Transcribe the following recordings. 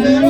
या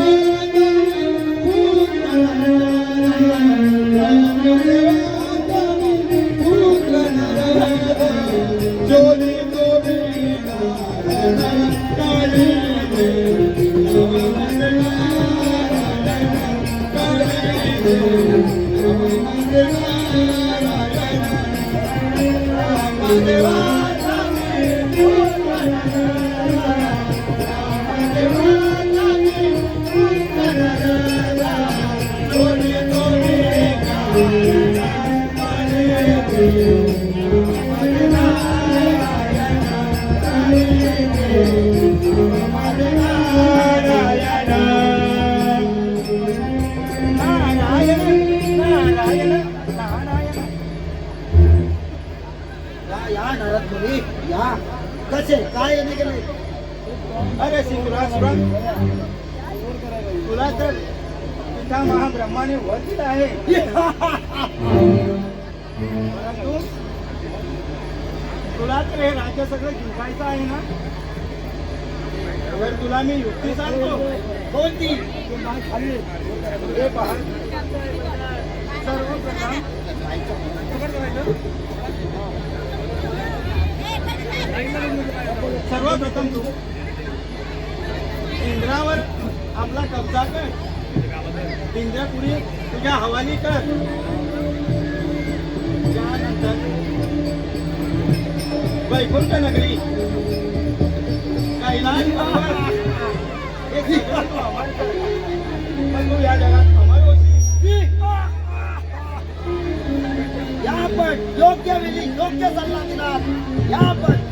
जायचं आहे ना? तर तुला मी युक्ती सांगतो कोणती हे पहा. सर्वप्रथम सर्वप्रथम तू इंद्रावर आपला कब्जा कर. इंद्रापुरी तुझ्या हवाली कर. त्यानंतर वैकुंठ नगरी कैलास या जगात अमर या पण योग्य वेळी योग्य सल्ला दिला या पण.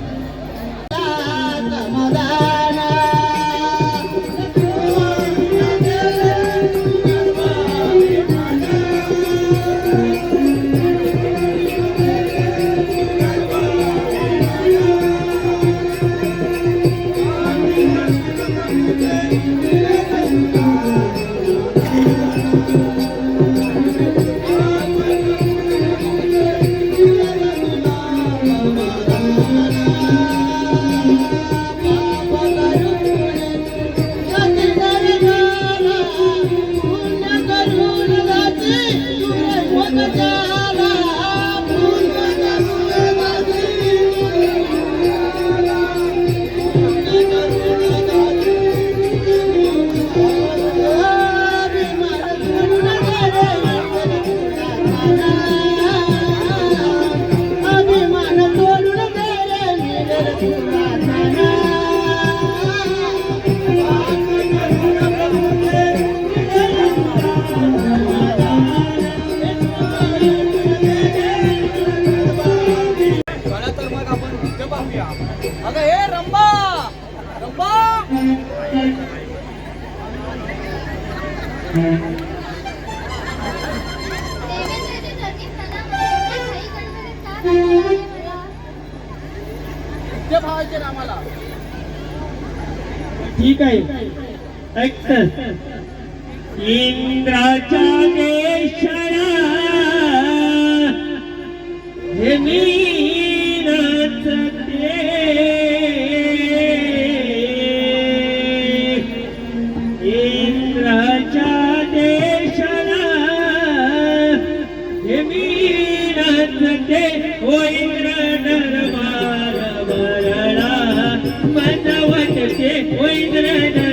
ठीक आहे. इंद्राच्या देशाला हे मी போய்கிறத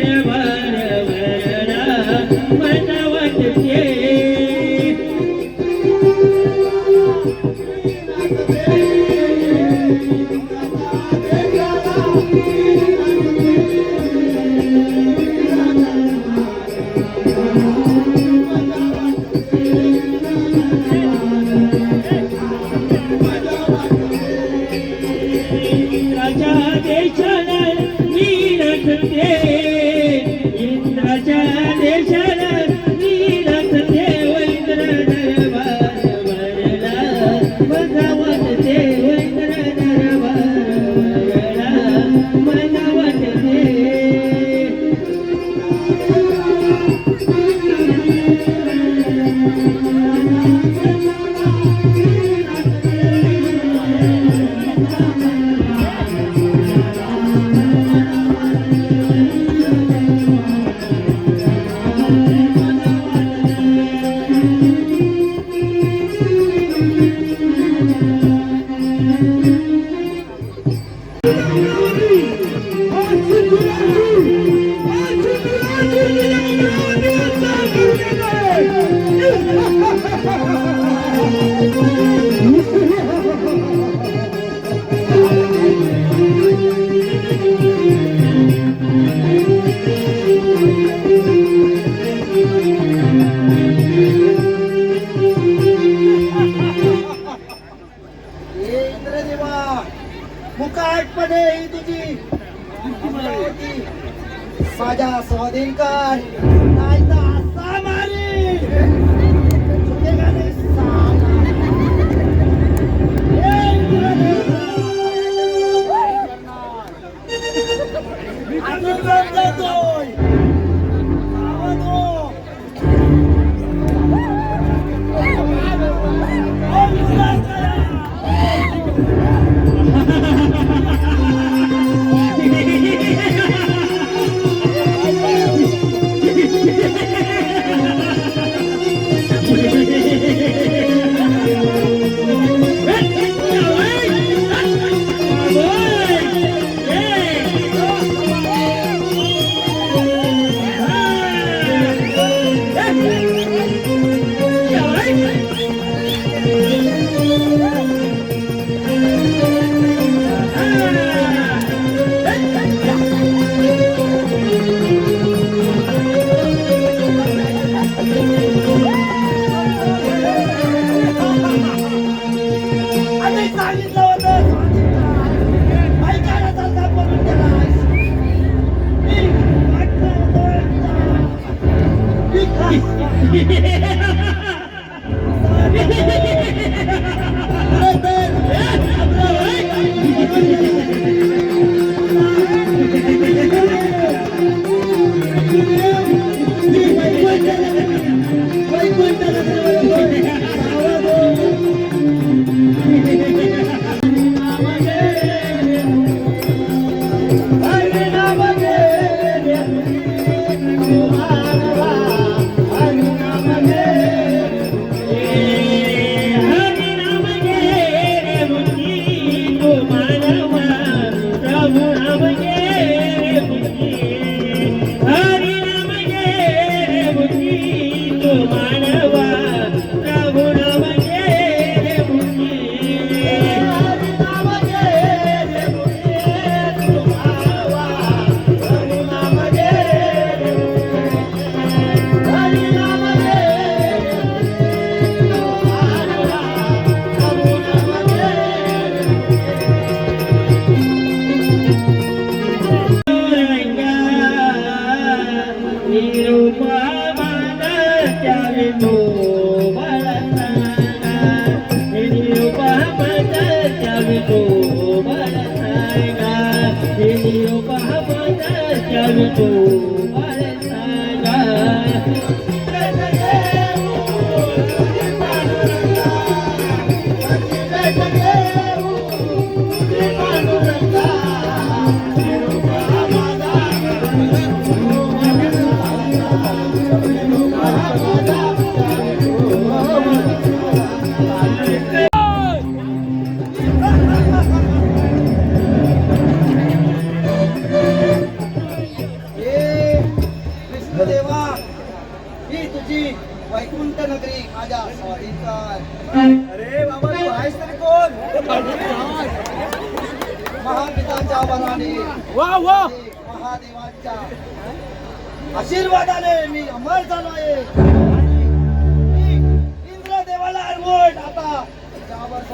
जगतो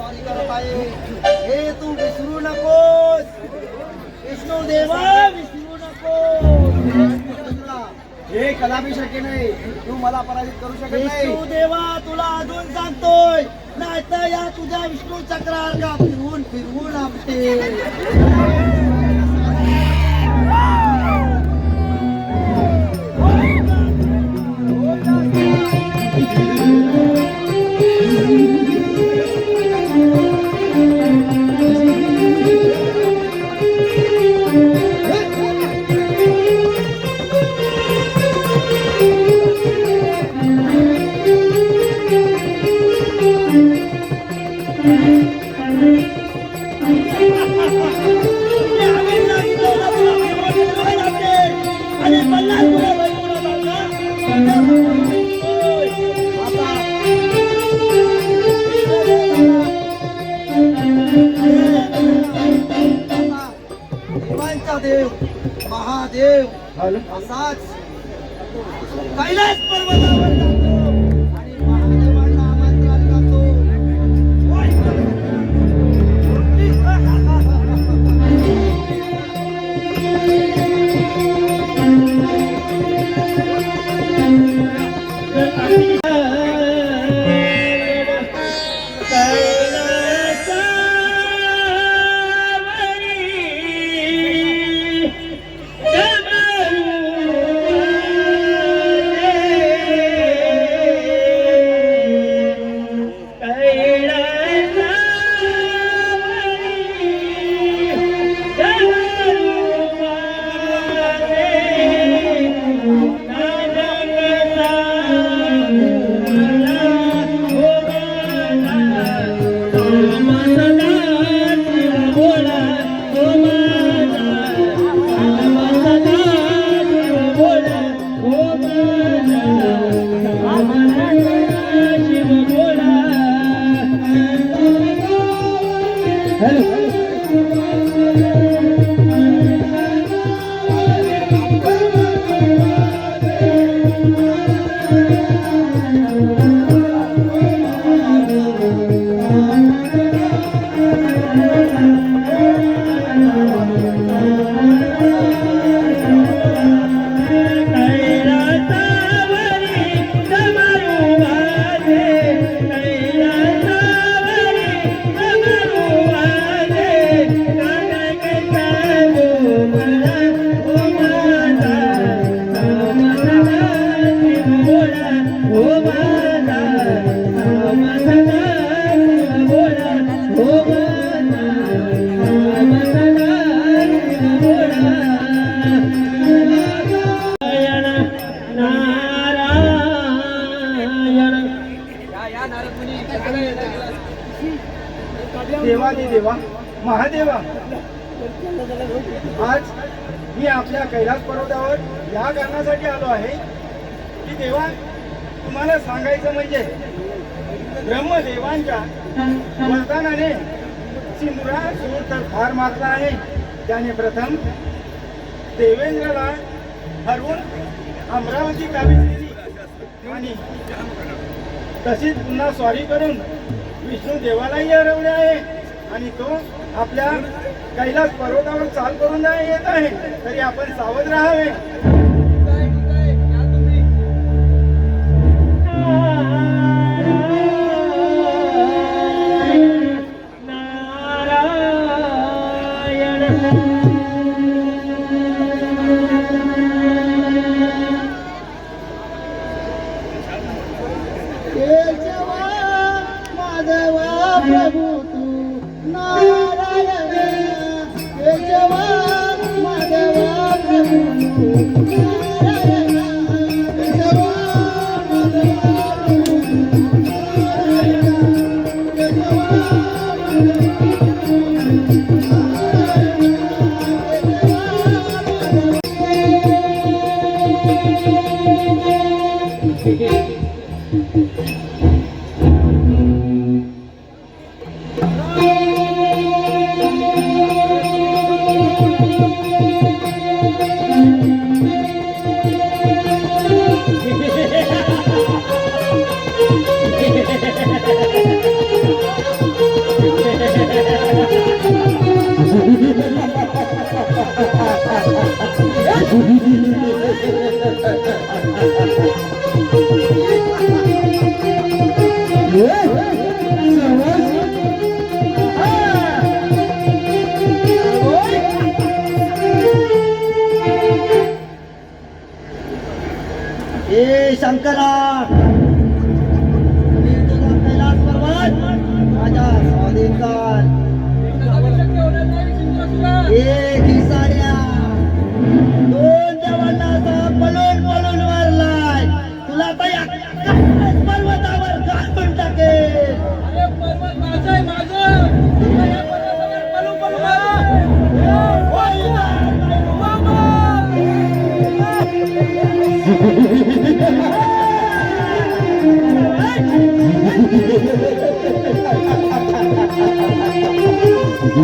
हे तू विसरू नकोस विष्णू देवा विसरू नकोस हे कलाभी शक्य नाही. तू मला पराजित करू शकत विष्णू नाही. देवा तुला अजून सांगतोय. नाहीतर या तुझ्या विष्णू चक्रार का फिरवून फिरवून आपटे olha. वरदानाने सिंधुरा सूर तर फार मारला आहे. त्याने प्रथम देवेंद्रला हरवून अमरावती काबीज केली आणि तशीच पुन्हा स्वारी करून विष्णू देवालाही हरवले आहे. आणि तो आपल्या कैलास पर्वतावर चाल करून येत आहे. तरी आपण सावध राहावे. हे शंकरा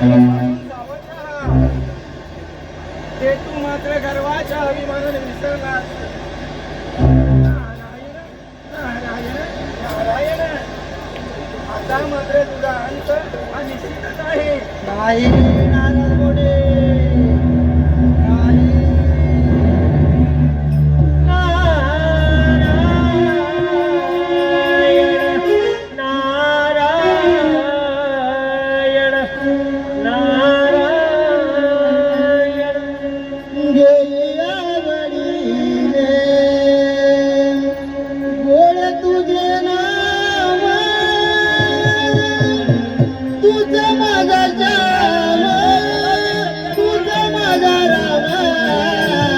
Thank you.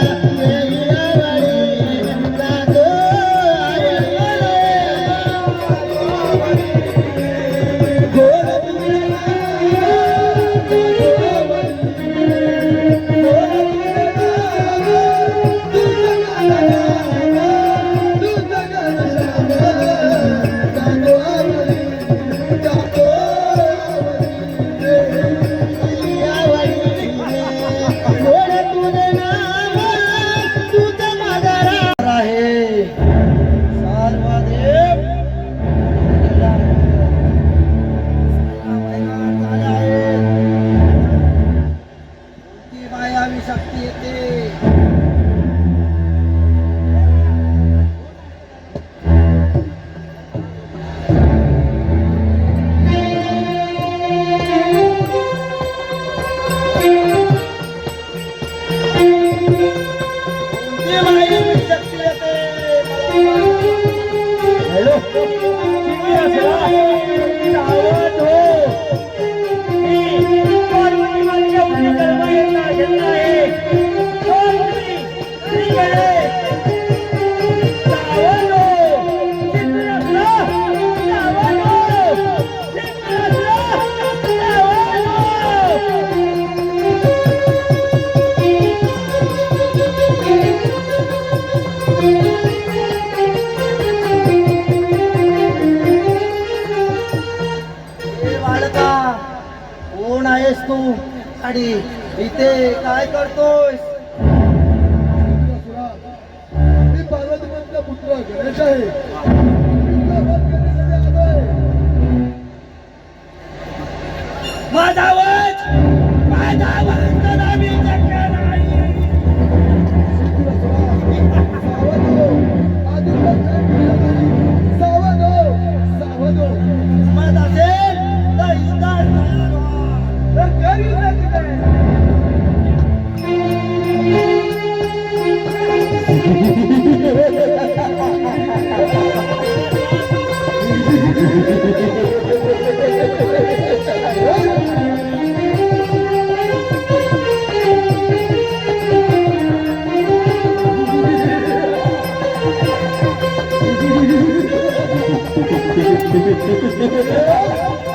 Yeah. खुश मी पार्वती मंत्र पुत्र गणेश आहे. माझा Yeah.